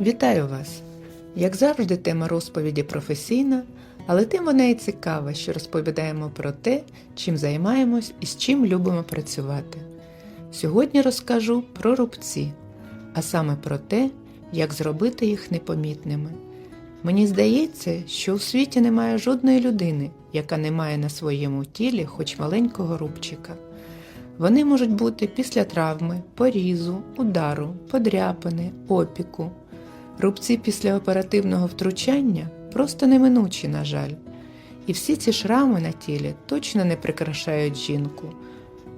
Вітаю вас! Як завжди, тема розповіді професійна, але тим вона і цікава, що розповідаємо про те, чим займаємось і з чим любимо працювати. Сьогодні розкажу про рубці, а саме про те, як зробити їх непомітними. Мені здається, що у світі немає жодної людини, яка не має на своєму тілі хоч маленького рубчика. Вони можуть бути після травми, порізу, удару, подряпини, опіку. Рубці після оперативного втручання просто неминучі, на жаль. І всі ці шрами на тілі точно не прикрашають жінку.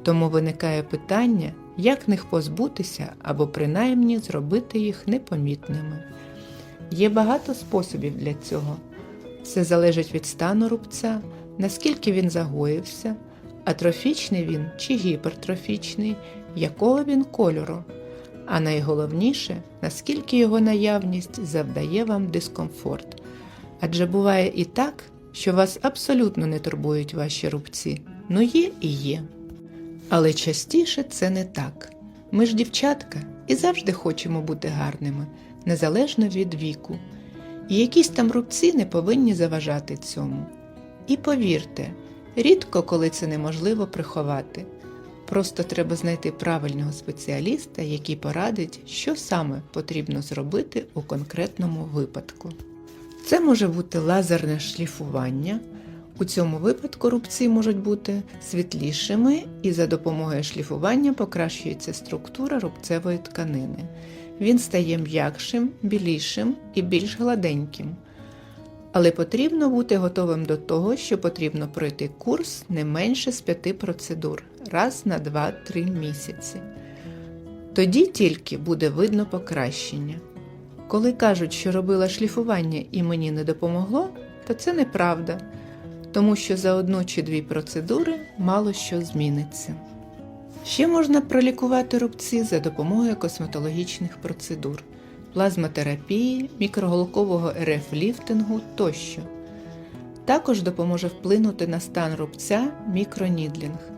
Тому виникає питання, як них позбутися або принаймні зробити їх непомітними. Є багато способів для цього. Все залежить від стану рубця, наскільки він загоївся, атрофічний він чи гіпертрофічний, якого він кольору. А найголовніше, наскільки його наявність завдає вам дискомфорт. Адже буває і так, що вас абсолютно не турбують ваші рубці. Ну є і є. Але частіше це не так. Ми ж дівчатка і завжди хочемо бути гарними, незалежно від віку. І якісь там рубці не повинні заважати цьому. І повірте, рідко коли це неможливо приховати. Просто треба знайти правильного спеціаліста, який порадить, що саме потрібно зробити у конкретному випадку. Це може бути лазерне шліфування. У цьому випадку рубці можуть бути світлішими, і за допомогою шліфування покращується структура рубцевої тканини. Він стає м'якшим, білішим і більш гладеньким. Але потрібно бути готовим до того, що потрібно пройти курс не менше з п'яти процедур раз на 2-3 місяці. Тоді тільки буде видно покращення. Коли кажуть, що робила шліфування і мені не допомогло, то це неправда, тому що за одну чи дві процедури мало що зміниться. Ще можна пролікувати рубці за допомогою косметологічних процедур, плазмотерапії, мікроголкового РФ-ліфтингу тощо. Також допоможе вплинути на стан рубця мікронідлінг.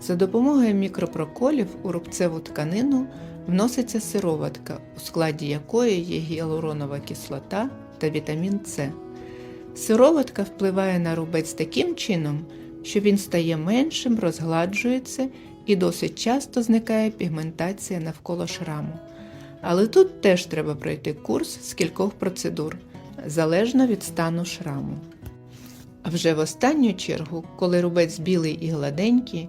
За допомогою мікропроколів у рубцеву тканину вноситься сироватка, у складі якої є гіалуронова кислота та вітамін С. Сироватка впливає на рубець таким чином, що він стає меншим, розгладжується і досить часто зникає пігментація навколо шраму. Але тут теж треба пройти курс з кількох процедур, залежно від стану шраму. А вже в останню чергу, коли рубець білий і гладенький,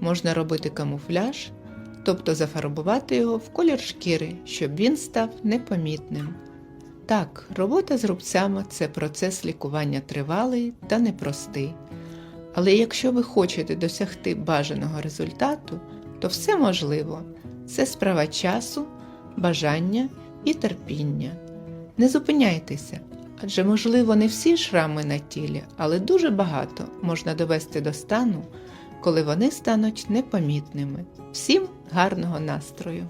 можна робити камуфляж, тобто зафарбувати його в колір шкіри, щоб він став непомітним. Так, робота з рубцями це процес лікування тривалий та непростий. Але якщо ви хочете досягти бажаного результату, то все можливо. Це справа часу, бажання і терпіння. Не зупиняйтеся, адже, можливо, не всі шрами на тілі, але дуже багато можна довести до стану, коли вони стануть непомітними. Всім гарного настрою!